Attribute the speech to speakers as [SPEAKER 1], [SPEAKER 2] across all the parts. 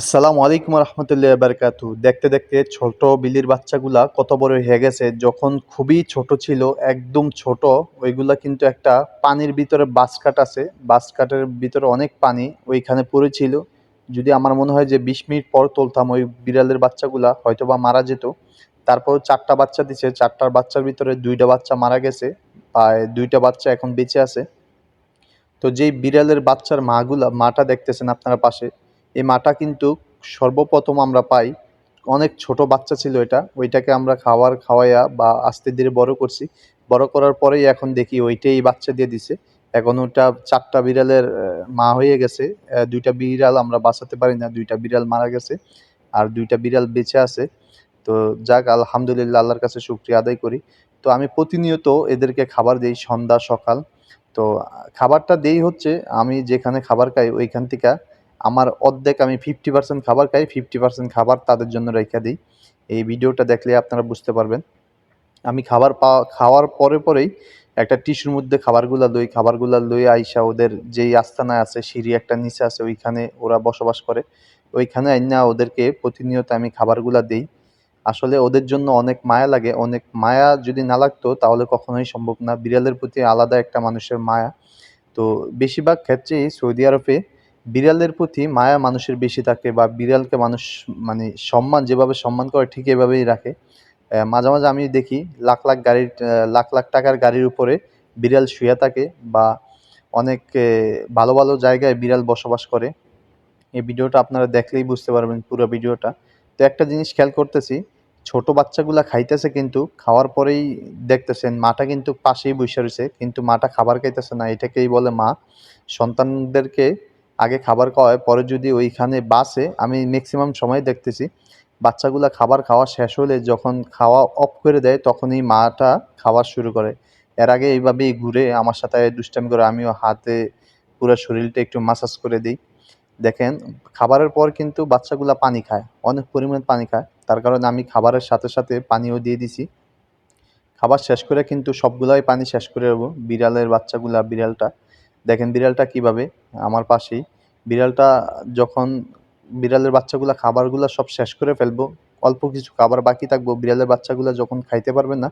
[SPEAKER 1] আসসালামু আলাইকুম রহমতুল্লাহ বারকাতু দেখতে দেখতে ছোট বিলির বাচ্চাগুলা কত বড় হয়ে গেছে। যখন খুবই ছোট ছিল, একদম ছোট, ওইগুলা কিন্তু একটা পানির ভিতরে বাসকাট আছে। বাসকাটের ভিতরে অনেক পানি ওইখানে পড়েছিল যদি আমার মনে হয় যে বিশ মিনিট পর তুলতাম ওই বিড়ালের বাচ্চাগুলা হয়তো বা মারা যেত। তারপর চারটা বাচ্চা দিছে। চারটার বাচ্চার ভিতরে দুইটা বাচ্চা মারা গেছে। আর দুইটা বাচ্চা এখন বেঁচে আছে। তো যেই বিড়ালের বাচ্চার মাগুলা, মাটা দেখতেছেন আপনারা পাশে এই মাটা কিন্তু সর্বপ্রথম আমরা পাই। অনেক ছোট বাচ্চা ছিল এটা। ওইটাকে আমরা খাওয়ার, খাওয়াইয়া বা আস্তে ধীরে বড় করছি। বড় করার পরেই এখন দেখি ওইটাই বাচ্চা দিয়ে দিছে। এখন ওটা চারটা বিড়ালের মা হয়ে গেছে। দুইটা বিড়াল আমরা বাঁচাতে পারি না। দুইটা বিড়াল মারা গেছে আর দুইটা বিড়াল বেঁচে আছে। তো যাক, আলহামদুলিল্লাহ, আল্লাহর কাছে শুক্রিয়া আদায় করি। তো আমি প্রতিনিয়ত এদেরকে খাবার দিই সন্ধ্যা, সকাল। তো খাবারটা দেই হচ্ছে, আমি যেখানে খাবার খাই, ওইখান থেকে আমার অর্ধেক আমি ফিফটি পার্সেন্ট খাবার খাই ফিফটি পার্সেন্ট খাবার তাদের জন্য রেখে দিই। এই ভিডিওটা দেখলে আপনারা বুঝতে পারবেন। আমি খাবার পাওয়া খাওয়ার পরে পরেই একটা টিস্যুর মধ্যে খাবারগুলা লই, খাবারগুলো লই আইসা ওদের যেই আস্তানায় আছে, সিঁড়ি একটা নিচে আছে, ওইখানে ওরা বসবাস করে। ওইখানে আইনা ওদেরকে প্রতিনিয়ত আমি খাবারগুলা দিই। আসলে ওদের জন্য অনেক মায়া লাগে। অনেক মায়া যদি না লাগতো, তাহলে কখনোই সম্ভব না। বিড়ালের প্রতি আলাদা একটা মানুষের মায়া। তো বেশিরভাগ ক্ষেত্রেই সৌদি আরবে বিড়ালের প্রতি মায়া মানুষের বেশি থাকে বা বিড়ালকে মানুষ মানে সম্মান, যেভাবে সম্মান করে ঠিক এভাবেই রাখে। মাঝে মাঝে আমি দেখি লাখ লাখ গাড়ির লাখ লাখ টাকার গাড়ির উপরে বিড়াল শুয়ে থাকে বা অনেক ভালো ভালো জায়গায় বিড়াল বসবাস করে। এই ভিডিওটা আপনারা দেখলেই বুঝতে পারবেন পুরো ভিডিওটা। তো একটা জিনিস খেয়াল করতেছি, ছোট বাচ্চাগুলা খাইতেছে কিন্তু খাওয়ার পরেই দেখতেছেন মাটা কিন্তু পাশেই বসে রয়েছে, কিন্তু মাটা খাবার খাইতেছে না, এটাকেই বলে মা। সন্তানদেরকে আগে খাবার খাওয়ায় পরে যদি ওইখানে বাসে, আমি ম্যাক্সিমাম সময় দেখতেছি, বাচ্চাগুলা খাবার খাওয়া শেষ হলে যখন খাওয়া অফ করে দেয়, তখনই মাটা খাওয়া শুরু করে। এর আগে এইভাবেই ঘুরে আমার সাথে দুষ্টামি করে আমিও হাতে পুরো শরীরটা একটু মাসাজ করে দিই। দেখেন, খাবারের পর কিন্তু বাচ্চাগুলা পানি খায়, অনেক পরিমাণ পানি খায়। তার কারণে আমি খাবারের সাথে সাথে পানিও দিয়ে দিছি। খাবার শেষ করে কিন্তু সবগুলাই পানি শেষ করে দেবো বিড়ালের বাচ্চাগুলা, বিড়ালটা। দেখেন বিড়ালটা কীভাবে? আমার পাশেই। বিড়ালটা যখন বিড়ালের বাচ্চাগুলা, খাবারগুলা সব শেষ করে ফেলব, অল্প কিছু খাবার বাকি থাকব, বিড়ালের বাচ্চাগুলা যখন খাইতে পারবে না,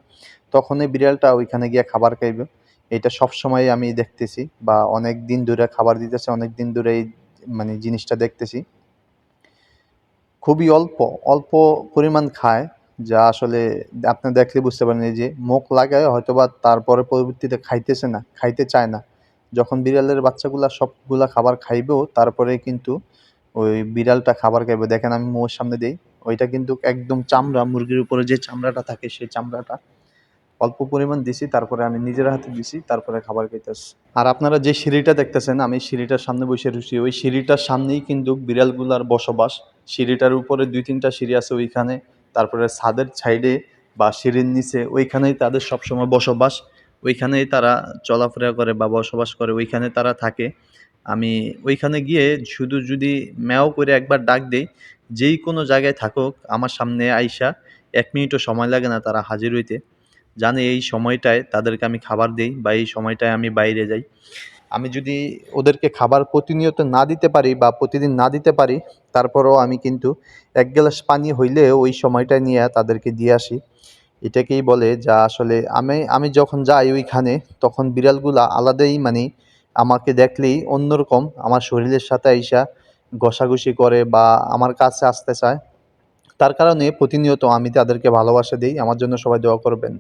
[SPEAKER 1] তখনই বিড়ালটা ওইখানে গিয়ে খাবার খাইবে। এটা সব সময় আমি দেখতেছি বা অনেক দিন ধরে খাবার দিতেছে, অনেক দিন ধরে এই মানে জিনিসটা দেখতেছি। খুবই অল্প অল্প পরিমাণ খায়, যা আসলে আপনি দেখলে বুঝতে পারেন যে মুখ লাগায় হয়তোবা তারপরে পরবর্তীতে খাইতেছে না, খাইতে চায় না। যখন বিড়ালের বাচ্চাগুলা সবগুলা খাবার খাইবেও তারপরে কিন্তু ওই বিড়ালটা খাবার খাইবে। দেখেন আমি মুখের সামনে দিই, ওইটা কিন্তু একদম চামড়া, মুরগির উপরে যে চামড়াটা থাকে সেই চামড়াটা। অল্প পরিমাণ দিছি, তারপরে আমি নিজের হাতে দিছি, তারপরে খাবার খাইতেছি। আর আপনারা যে সিঁড়িটা দেখতেছেন, আমি সিঁড়িটার সামনে বসে রয়েছি। ওই সিঁড়িটার সামনেই কিন্তু বিড়ালগুলার বসবাস। সিঁড়িটার উপরে দুই তিনটা সিঁড়ি আছে ওইখানে। তারপরে ছাদের সাইডে বা সিঁড়ির নিচে, ওইখানেই তাদের সবসময় বসবাস। ওইখানেই তারা চলাফেরা করে বা বসবাস করে, ওইখানে তারা থাকে। আমি ওইখানে গিয়ে শুধু যদি ম্যাও করে একবার ডাক দেই, যেই কোনো জায়গায় থাকুক, আমার সামনে আইসা এক মিনিটও সময় লাগে না তারা হাজির হইতে। জানে এই সময়টায় তাদেরকে আমি খাবার দেই বা এই সময়টায় আমি বাইরে যাই। আমি যদি ওদেরকে খাবার প্রতিনিয়ত না দিতে পারি বা প্রতিদিন না দিতে পারি, তারপরেও আমি কিন্তু এক গ্লাস পানি হইলে ওই সময়টা নিয়ে তাদেরকে দিয়ে আসি। এটাকেই বলে যা আসলে আমি আমি যখন যাই ওইখানে, তখন বিড়ালগুলা আলাদাই মানে আমাকে দেখলেই অন্যরকম আমার শরীরের সাথে আইসা ঘষাঘষি করে বা আমার কাছে আসতে চায়। তার কারণে প্রতিনিয়ত আমি তাদেরকে ভালোবাসা দিই, আমার জন্য সবাই দোয়া করবেন।